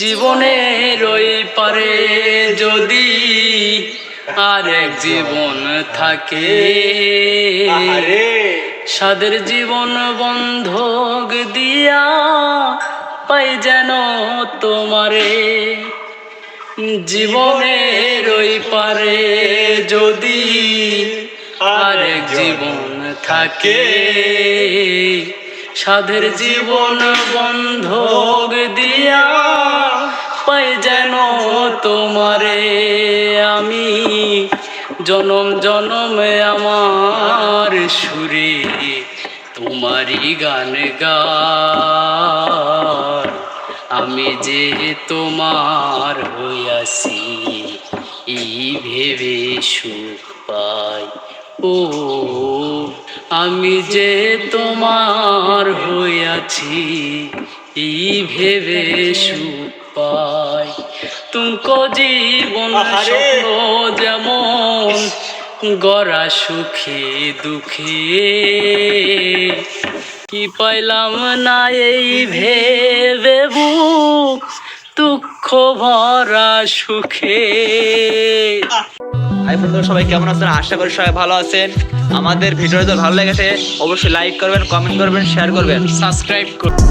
জীবনের ওই পারে যদি আরেক জীবন থাকে। সাদের জীবন বন্ধক দিয়া পাই যেন তোমারে। জীবনের ওই পারে যদি আরেক জীবন থাকে। সাধের জীবন বন্ধক দিয়া তোমারে আমি জনম জনমে আমার সুরে তোমারই গান গাই। আমি যে তোমার হইয়াছি এই ভেবে সুখ পাই। ও, আমি যে তোমার হইয়াছি এই ভেবে সুখ পাই। তুমকো জীবন। স্বপ্ন যেমন গড়া সুখে দুঃখে কি পাইলাম না এই ভেবে বুক দুঃখ ভরা সুখে হাই বন্ধুরা সবাই কেমন আছেন? আশা করি সবাই ভালো আছেন। আমাদের ভিডিও যদি ভালো লেগেছে অবশ্যই লাইক করবেন কমেন্ট করবেন শেয়ার করবেন। সাবস্ক্রাইব করুন